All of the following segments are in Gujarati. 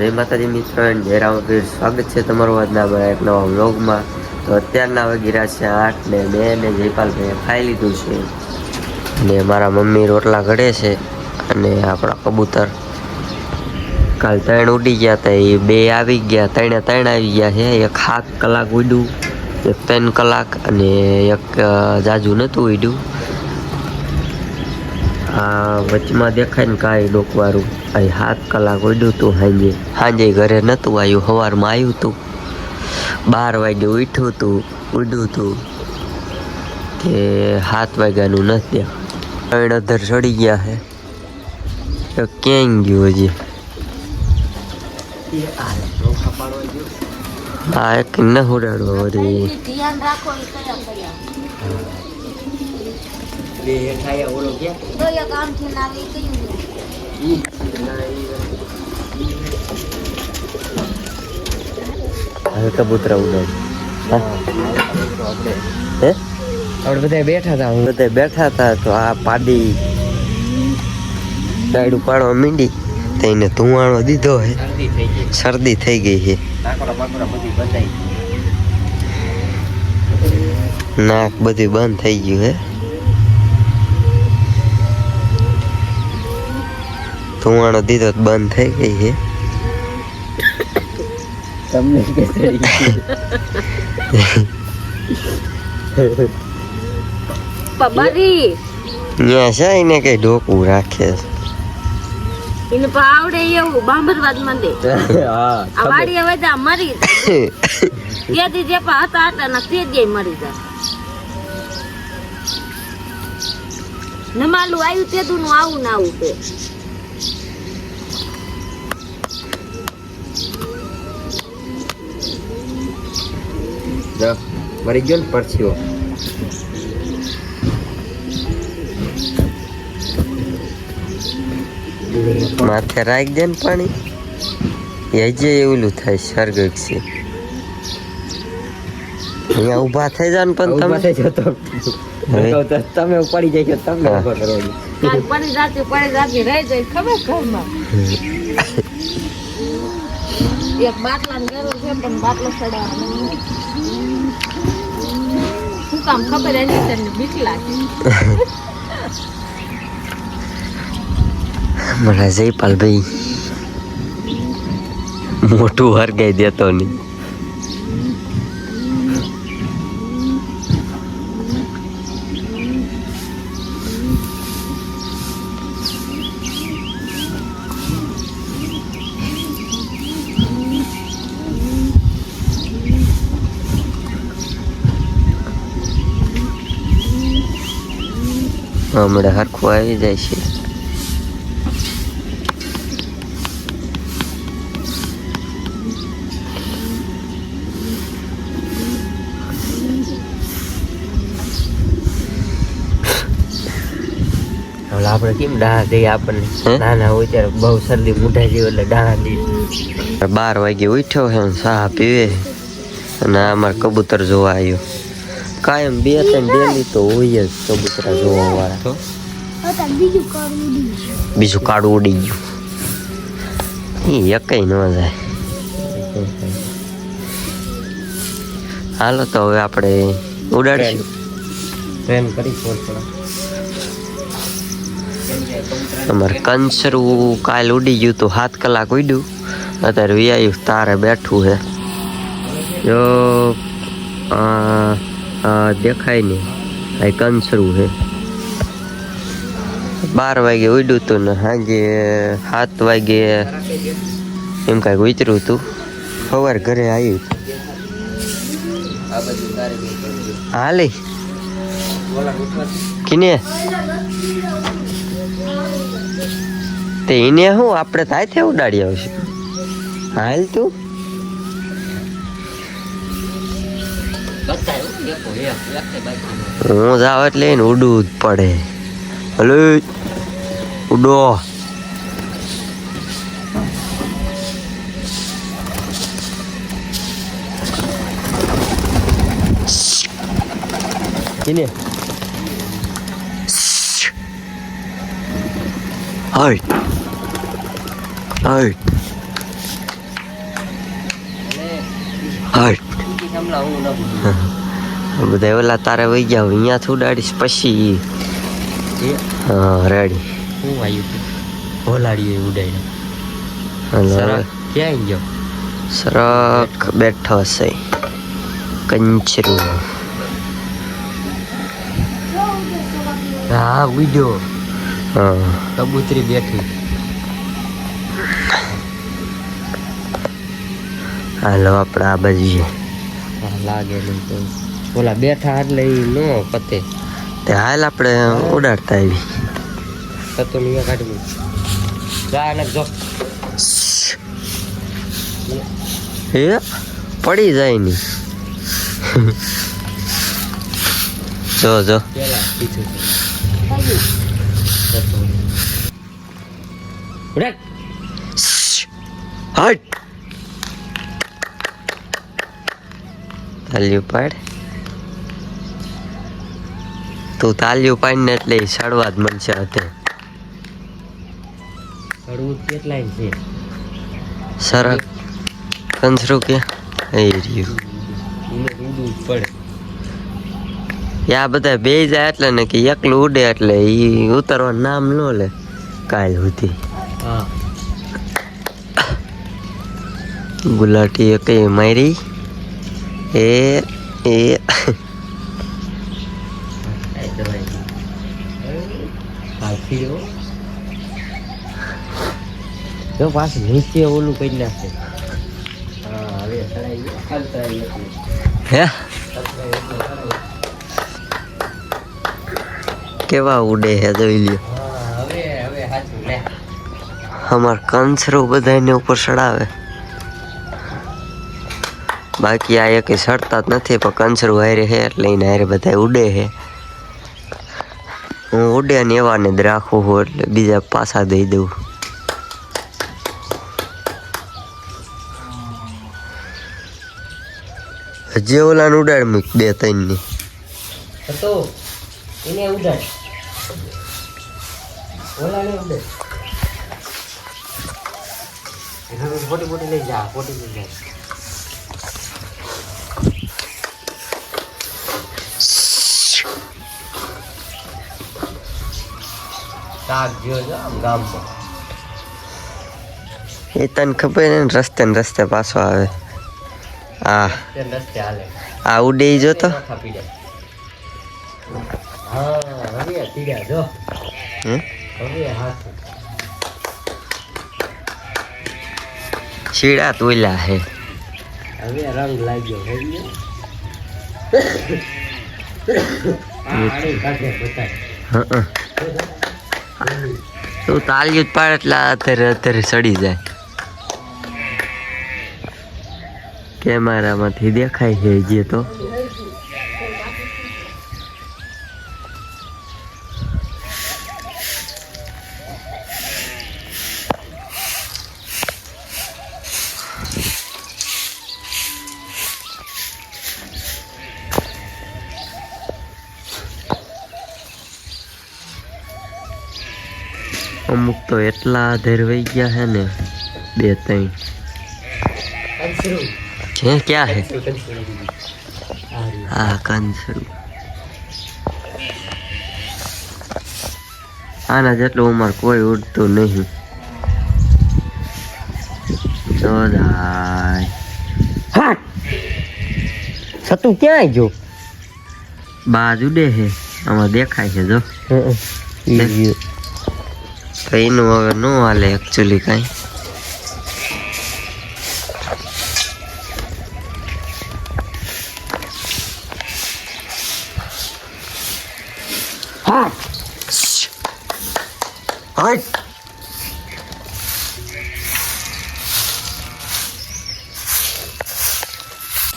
જય માતાજી મિત્રો એન્ડ જય સ્વાગત છે તમારું આજના અમારા એક નવા વ્લોગમાં. તો અત્યારના વગીરા છે આઠ ને બે ને જયપાલભાઈએ ખાઈ લીધું છે. અને મારા મમ્મી રોટલા ઘડે છે અને આપણા કબૂતર કાલ ત્રણ ઉડી ગયા હતા. એ બે આવી ગયા, ત્રણે ત્રણ આવી ગયા છે. એક સાત કલાક ઉડ્યું, એક ત્રણ કલાક અને એક જાજુ નહોતું ઉડ્યું. આ વચમાં દેખાય ને કાંઈ ડોકવારું આ સાત કલાક ઉડ્યું તું સાંજે સાંજે ઘરે નહોતું આવ્યું સવારમાં આવ્યું તું. બાર વાગે ઉઠ્યું તું, ઉડ્યું તું કે સાત વાગ્યાનું નથી ત્રણ અધર ચડી ગયા છે તો ક્યાંય ગયું હજી? હા એક ન કયા કયા. બે હેઠાયા ઓલો ક્યાં તો એક એ કયું હવે કબૂતરા ઉડાડ હે? આપણે બધા બેઠા હતા બધા બેઠા હતા તો આ પાડી ડાયડું પાડવા મીંડી. તો એને ધુવાણો દીધો હે. શરદી થઈ ગઈ. છે નાક બધી નાક બધું બંધ થઈ ગયું હે. ધુવાણો દીધો બંધ થઈ ગઈ છે. તમને કે બરી છે એને કઈ ડોકું રાખે એને પણ આવડે એવું બાંભરવાદ મંદે હા આ વાડી હવે જા મરી જાય ત્યાંથી જે પા હતા હતા ને તે જ મરી જાય નમાલું આવ્યું તે તું આવું ના આવું તે. જો મરી ગયો ને પરછીઓ માથે રાખ દે ને પાણી. એ જે એવલું થાય સ્વર્ગ છે. અહીંયા ઊભા થઈ જાવ ને પણ તમે. થઈ જતો તમે ઉપાડી જાય છો તમને. ઊભા કરવાની કાલ પડી જાતી પડી જાતી રહી જાય ખબર ઘરમાં? એક બાટલા જરૂર છે પણ બાટલો ચડાવવાનો શું કામ ખબર એની તને બીક લાગે મારા જયપાલ ભાઈ મોટું હરગાઈ દેતો નહીં. હમણાં હરખું આવી જાય છે. આપણે કેમ ડાહ દઈએ આપણને? નાના હોય ત્યારે બહુ શરદી મૂઢા જેવું એટલે ડાહ દઈએ. બાર વાગે ઉઠ્યો છે ચા પીવે. અને અમારે કબૂતર જોવા આવ્યો. કાયમ બે ત્રણ ડેલી તો હોય જ કબૂતરા જોવા વાળા બીજું કાળું ઉડી ગયું. એ એકઈ ન જાય. હાલો તો હવે આપણે ઉડાડીશું. ટ્રેન કરી અમારે કંસરું કાલ ઉડી ગયું તો સાત કલાક ઉડ્યું. અત્યારે વિયાયું તારે બેઠું છે. જો આ દેખાય ને આ કંસરું છે. બાર વાગે ઉડ્યું હતું ને સાંજે સાત વાગે એમ કાંઈક વિચરું હતું સવાર ઘરે આવ્યું હાલે. કિને? તે એને શું આપણે થાય છે ઉડાડી આવશે. હાલ તું? હું જાવ એટલે એને ઉડવું જ પડે હલો ઉડો કિને હટ હટ બધા ઓલા તારે વહી ગયા અહીંયા ઉડાડીશ પછી હા રેડી. હું આવ્યું ભોલાડીએ ઉડાઈને ક્યાં ગયો? સરક બેઠો છે કંચરું. હા ઉડ્યો. હા. કબૂતરી બેઠી. હાલો આપણે આ બાજુ લાગે નહીં તો ઓલા બેઠા એટલે એ નો પતે. તે હાલ આપણે ઉડાડતા આવી પતો નહીં કાઢી જા ને જો. એ પડી જાય ની. જો જો. ઉડાડ. હટ. તાલ્યું પાડ. તું તાલ્યું પાડીને એટલે સડવા જ મળશે હતે. હળવું કેટલાય છે? સરક. કંસરું કે? એ રહ્યું. એ આ બધા બે જાય એટલે ને કે એકલું ઉડે એટલે એ ઉતરવાનું નામ ન લે કાલ સુધી. ગુલાટી ગુલાટી કઈ મારી? એ એ. કાંઈ જો પાછું નીચે ઓલું કરી નાખે. હા? કેવા ઉડે હે જોઈ લ્યો. અમાર કંસરો બધાને ઉપર ચડાવે. બાકી આ એક સડતા જ નથી, પણ કંસરું હારે હે એટલે એને હારે બધા ઉડે હે. હું ઉડે ને એવાને જ રાખું છું એટલે બીજા પાછા દઈ દઉં. હજી ઓલાને ઉડાડ મૂક બે ત્રણની ઉડાડ. ઓલા ને ઉડાડ લઈ જા લઈ જા. શાક જો જો આમ ગામમાં એ તને ખબર ને રસ્તે ને રસ્તે પાછો આવે. રસ્તે હાલે. આ ઉડે માથા પીડ્યા. હા હવે પીડ્યા જો. હે? હવે હાથ. હે. રંગ લાગ્યો હે. આડી કાઢે બતાય હં. તું તાલ્યું જ પાડ એટલે અત્યારે અત્યારે સડી જાય. કેમેરામાંથી દેખાય છે જે તો. અમુક તો એટલા ધેરવાઈ ગયા છે ને બે ત્રણ. છે ક્યાં હે. હા કંસરું આના જેટલું ઉંમર કોઈ ઉડતું નહીં. સતું ક્યાં જો બાજુ દે છે આમાં દેખાય છે જો. તો એનું હવે ન હાલે એકચ્યુઅલી કાંઈ.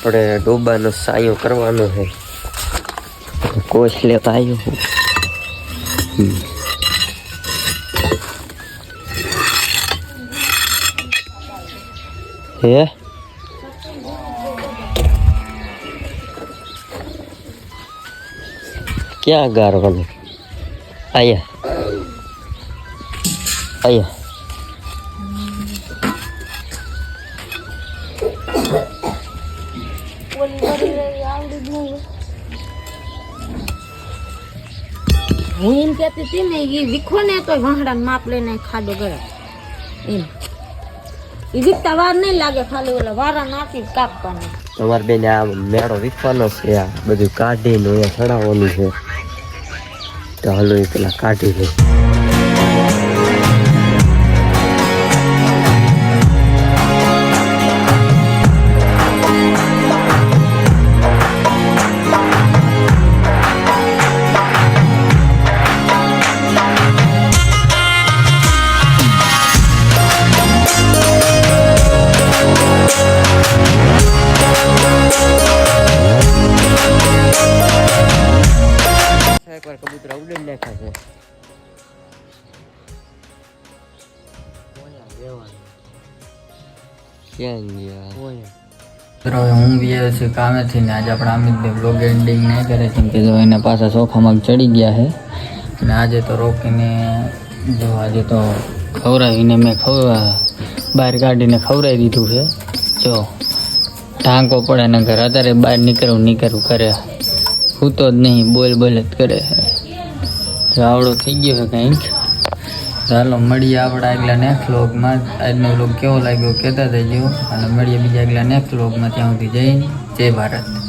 આપણે ડોબાનો સાયો કરવાનો છે. કોચ લેતા આવ્યો હું હમ. હે ક્યાં ગારવાનું અહીંયા અહીંયા બોલી કરી રહી આવડી જ નહીં હું એમ કહેતી હતી ને એ વીખો ને તો વાહડા માપ લઈને ખાડો ગયો. એમ. વીખતા નહીં આ મેળો વીખવાનો છે, આ બધું કાઢીને અહીંયા છે. તો હાલો એ પેલા કાઢી લે ક્યાં ગયા મિત્રો હું બી આવ્યો છું કામેથી ને આજે આપણા અમિતભાઈ બ્લોગ એન્ડિંગ નહીં કરે કેમ કે જો એને પાછા સોફામાં ચડી ગયા છે અને આજે તો રોકીને જો આજે તો ખવડાવીને મેં ખવડા બહાર કાઢીને ખવડાવી દીધું છે જો ટાંકો પડે ને ઘર અત્યારે બહાર નીકળવું નીકળવું કરે સૂતો જ નહીં બોલ બોલ જ કરે આવડો થઈ ગયો છે કંઈક ચાલો મળીએ આપણે આગલા નેક્સ્ટ વ્લોગમાં આજનો વ્લોગ કેવો લાગ્યો કહેતા જજો અને મળીએ બીજા આગલા નેક્સ્ટ વ્લોગમાં ત્યાં સુધી જય જય ભારત.